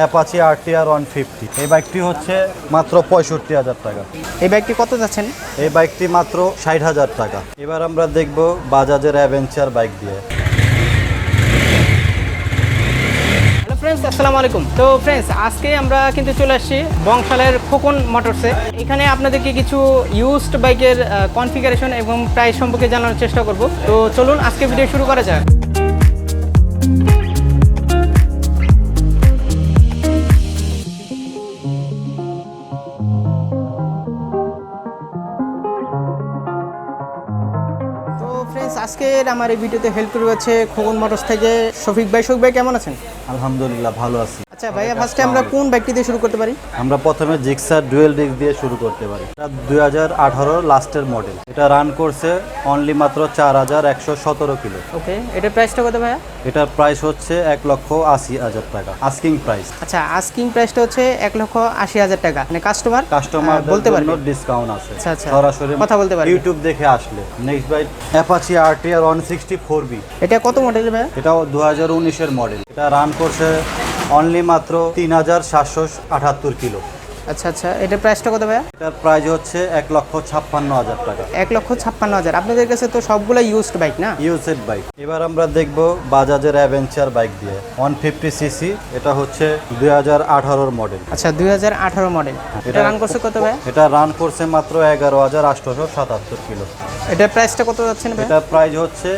Apache R T R one fifty. এই বাইকটি হচ্ছে মাত্র পঁয়ষট্টি হাজার টাকা। এই বাইকটি কত যাচ্ছেন? এই বাইকটি মাত্র ষাট হাজার টাকা। এবার আমরা দেখব বাজাজের অ্যাভেঞ্চার বাইক দিয়ে। হ্যালো ফ্রেন্ডস আসসালামু আলাইকুম। তো ফ্রেন্ডস আজকে আমরা কিন্তু চলে আসছি বংশালের খোকন মোটরসে এখানে আপনাদেরকে কিছু ইউজড বাইকের কনফিগারেশন এবং প্রাইস সম্পর্কে জানানোর চেষ্টা করব। তো চলুন আজকে ভিডিও শুরু করা যাক। আজকের আমার এই ভিডিওতে হেল্প করবে হচ্ছে খোকন মোটরস থেকে শফিক ভাই। শফিক ভাই, কেমন আছেন? আলহামদুলিল্লাহ, ভালো আছি। আচ্ছা ভাইয়া ফার্স্টে আমরা কোন বাইকটি দিয়ে শুরু করতে পারি? আমরা প্রথমে জিক্সার ডুয়েল ডিস্ক দিয়ে শুরু করতে পারি। এটা দুই হাজার আঠারো লাস্টের মডেল। এটা রান করছে অনলি মাত্র চার হাজার একশো সতেরো কিলো। ওকে এটার প্রাইসটা কত ভাইয়া? এটার প্রাইস হচ্ছে এক লক্ষ আশি হাজার টাকা আস্কিং প্রাইস আচ্ছা আস্কিং প্রাইসটা হচ্ছে এক লক্ষ আশি হাজার টাকা। মানে কাস্টমার কাস্টমার বলতে পারবে। ডিসকাউন্ট আছে। আচ্ছা, আচ্ছা। সরাসরি কথা বলতে পারবে। ইউটিউব দেখে আসলে। Next bike Apache R T R one sixty four B এটা কত মডেল ভাইয়া? এটাও দু হাজার উনিশের মডেল এটা রান করছে অনলি মাত্র তিন হাজার সাতশো আটাত্তর কিলো। আচ্ছা আচ্ছা এটার প্রাইসটা কত ভাইয়া? এটার প্রাইস হচ্ছে এক লক্ষ ছাপ্পান্ন হাজার টাকা। এক লক্ষ ছাপ্পান্ন হাজার। আপনাদের কাছে তো সবগুলো ইউজড বাইক না? ইউসেড বাইক এবার আমরা দেখব বাজাজের অ্যাভেঞ্চার বাইক দিয়ে। ওয়ান ফিফটি সিসি এটা হচ্ছে দুই হাজার আঠারোর মডেল আচ্ছা দুই হাজার আঠারো মডেল এটা রান করছে কত ভাইয়া? এটা রান করছে মাত্র এগারো হাজার আটশোশো সাতাত্তর কিলো। এটার প্রাইসটা কত যাচ্ছে এটার প্রাইস হচ্ছে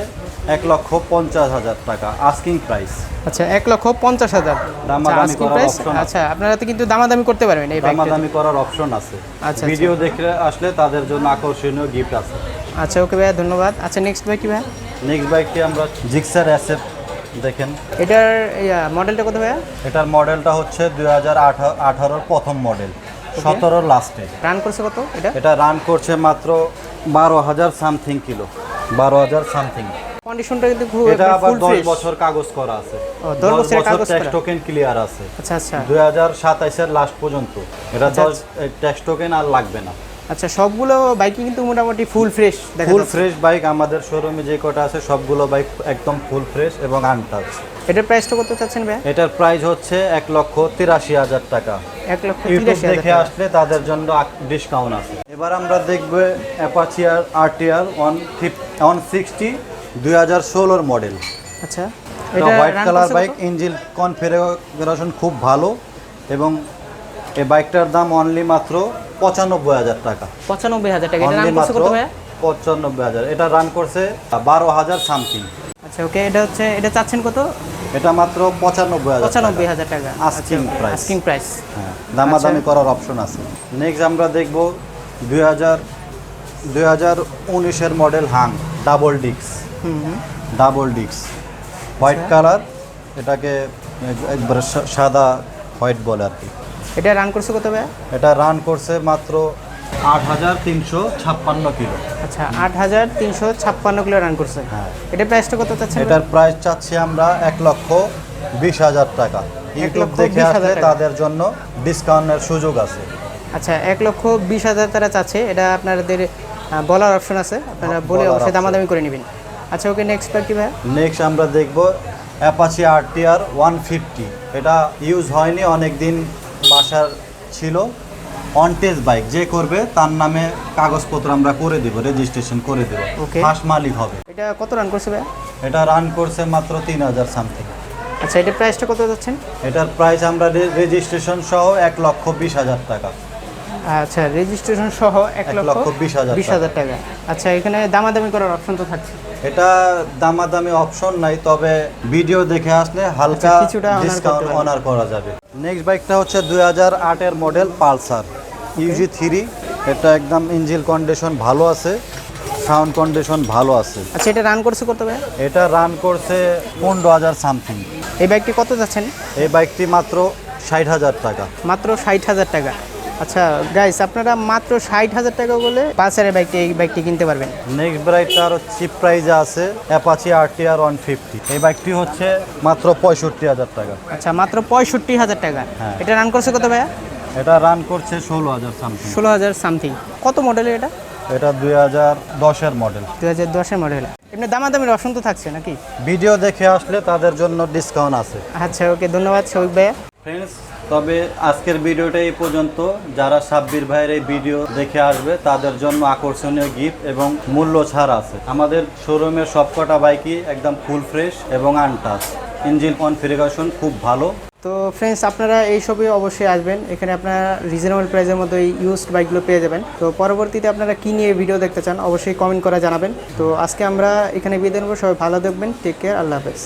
এক লক্ষ পঞ্চাশ হাজার টাকা আস্কিং প্রাইস আচ্ছা এক লক্ষ পঞ্চাশ হাজার। আস্কিং প্রাইস আচ্ছা আপনারা তো কিন্তু দামাদামি করতে পারবেন এই দামাদামি করার অপশন আছে। আচ্ছা, ভিডিও দেখে আসলে তাদের জন্য আকর্ষণীয় গিফট আছে। আচ্ছা ওকে ভাইয়া ধন্যবাদ। আচ্ছা নেক্সট বাইক কি ভাইয়া? নেক্সট বাইকটি আমরা? জিক্সার অ্যাসেপ দেখেন। এটার মডেলটা কত ভাইয়া? এটার মডেলটা হচ্ছে দুই হাজার আঠারোর প্রথম মডেল সতেরোর লাস্টে রান করছে কত এটা? এটা রান করছে মাত্র বারো হাজার সামথিং কিলো বারো হাজার সামথিং কন্ডিশনটা কিন্তু খুব এটা আবার ফুল দশ ফ্রেশ বছর কাগজ করা আছে। ও, দশ বছরের কাগজ ট্যাক্স টোকেন ক্লিয়ার আছে। আচ্ছা আচ্ছা। দুই হাজার সাতাইশের লাস্ট পর্যন্ত। এটা আচ্ছা, দশ ট্যাক্স টোকেন আর লাগবে না। আচ্ছা সবগুলো বাইকই কিন্তু মোটামুটি full fresh full fresh bike আমাদের শোরুমে যে কটা আছে সবগুলো বাইক একদম ফুল ফ্রেশ এবং আনটাচ এটার প্রাইসটা কত চাচ্ছেন ভাই এটার প্রাইস হচ্ছে এক লক্ষ তিরাশি হাজার টাকা। এক লক্ষ তিরাশি দেখে আসলে তাদের জন্য ডিসকাউন্ট আছে। এবার আমরা দেখব Apache R RTR one one sixty দুই হাজার ষোলোর মডেল। আচ্ছা এটা white colour bike? Engine configuration খুব ভালো এবং এই বাইকটার দাম অনলি মাত্র পঁচানব্বই হাজার টাকা। পঁচানব্বই হাজার টাকা এটা রান করছে মাত্র পঁচানব্বই হাজার। এটা রান করছে বারো হাজার সামথিং আচ্ছা ওকে এটা হচ্ছে এটা চাচ্ছেন কত? এটা মাত্র পঁচানব্বই হাজার পঁচানব্বই হাজার টাকা Asking price। আস্কিং প্রাইস হ্যাঁ দামাদামি আচ্ছা। করার অপশন আছে। নেক্সট আমরা দেখব দুই হাজার দুই হাজার উনিশের মডেল হাং ডাবল ডিক্স ডাবল ডিক্স হোয়াইট কালার এটাকে একবার সাদা হোয়াইট বলে আর কি। এটা রান করছে কত ভাইয়া? এটা রান করছে মাত্র আট হাজার তিনশো ছাপ্পান্ন কিলো। আচ্ছা আট হাজার তিনশো ছাপ্পান্ন কিলো রান করছে। হ্যাঁ। এটা প্রাইসটা কত চাচ্ছে এটার প্রাইস চাচ্ছি আমরা এক লক্ষ বিশ হাজার টাকা। ইউটিউব লক্ষ দেখে আসলে তাদের জন্য ডিসকাউন্টের সুযোগ আছে। আচ্ছা এক লক্ষ বিশ হাজার তারা চাচ্ছে। এটা আপনাদের বলার অপশন আছে। আপনারা বলে বলার অবশ্যই দামাদামি করে নেবেন। আচ্ছা ওকে নেক্সট বাইক কি ভাই নেক্সট আমরা দেখব অ্যাপাচি আরটিআর ওয়ান ফিফটি এটা ইউজ হয়নি অনেক দিন বাসার ছিল। অনটেজ বাইক যে করবে তার নামে কাগজপত্র আমরা করে দেব রেজিস্ট্রেশন করে দেব. ফার্স্ট মালিক হবে। এটা কত রান করছে ভাই এটা রান করছে মাত্র তিন হাজার সামথিং আচ্ছা এটার প্রাইসটা কত যাচ্ছেন? এটার প্রাইস আমরা রেজিস্ট্রেশন সহ এক লক্ষ বিশ হাজার টাকা। আচ্ছা রেজিস্ট্রেশন সহ এক লক্ষ লক্ষ বিশ হাজার বিশ হাজার টাকা। আচ্ছা এখানে দামাদামি করার অপশন তো থাকছে। এটা দামাদামি অপশন নাই তবে ভিডিও দেখে আসলে হালকা আচ্ছা, কিছুটা ডিসকাউন্ট অনার করা যাবে। নেক্সট বাইকটা হচ্ছে দুই হাজার আটের মডেল পালসার ইউজি থ্রি এটা একদম ইঞ্জিন কন্ডিশন ভালো আছে সাউন্ড কন্ডিশন ভালো আছে। আচ্ছা এটা রান করছে কত ভাই? এটা রান করছে পনেরো হাজার সামথিং এই বাইকটি কত যাচ্ছেন? এই বাইকটি মাত্র ষাট হাজার টাকা। মাত্র ষাট হাজার টাকা। আচ্ছা গাইস আপনারা মাত্র ষাট হাজার টাকা বলে পালসারের বাইকটি এই বাইকটি কিনতে পারবেন। নেক্সট বাইকটা আরও চিপ প্রাইজে আছে অ্যাপাচি আরটিআর ওয়ান ফিফটি এই বাইকটি হচ্ছে মাত্র পঁয়ষট্টি হাজার টাকা। আচ্ছা মাত্র পঁয়ষট্টি হাজার টাকা। হ্যাঁ। এটা রান করছে কত ভাইয়া? এটা রান করছে ষোলো হাজার সামথিং ষোলো হাজার সামথিং কত মডেলের এটা? এটা দুই হাজার দশের মডেল দু হাজার দশের মডেল এমনি দামাদামির তো থাকছে নাকি? ভিডিও দেখে আসলে তাদের জন্য ডিসকাউন্ট আছে। আচ্ছা ওকে ধন্যবাদ শৌক ভাইয়া। ফ্রেন্ডস তবে আজকের ভিডিওটা এই পর্যন্ত। যারা সাব্বির ভাইয়ের এই ভিডিও দেখে আসবে, তাদের জন্য আকর্ষণীয় গিফট এবং মূল্য ছাড় আছে। আমাদের শোরুমের সবকটা বাইকই একদম ফুল ফ্রেশ এবং আনটাচ ইঞ্জিন কনফিগারেশন খুব ভালো। তো ফ্রেন্ডস আপনারা এই সবে অবশ্যই আসবেন। এখানে আপনারা রিজনেবল প্রাইসের মধ্যে এই ইউজড বাইকগুলো পেয়ে যাবেন। তো পরবর্তীতে আপনারা কী নিয়ে ভিডিও দেখতে চান, অবশ্যই কমেন্ট করে জানাবেন। তো আজকে আমরা এখানে বিদায় নেব। সবাই ভালো দেখবেন টেক কেয়ার আল্লাহ হাফেজ।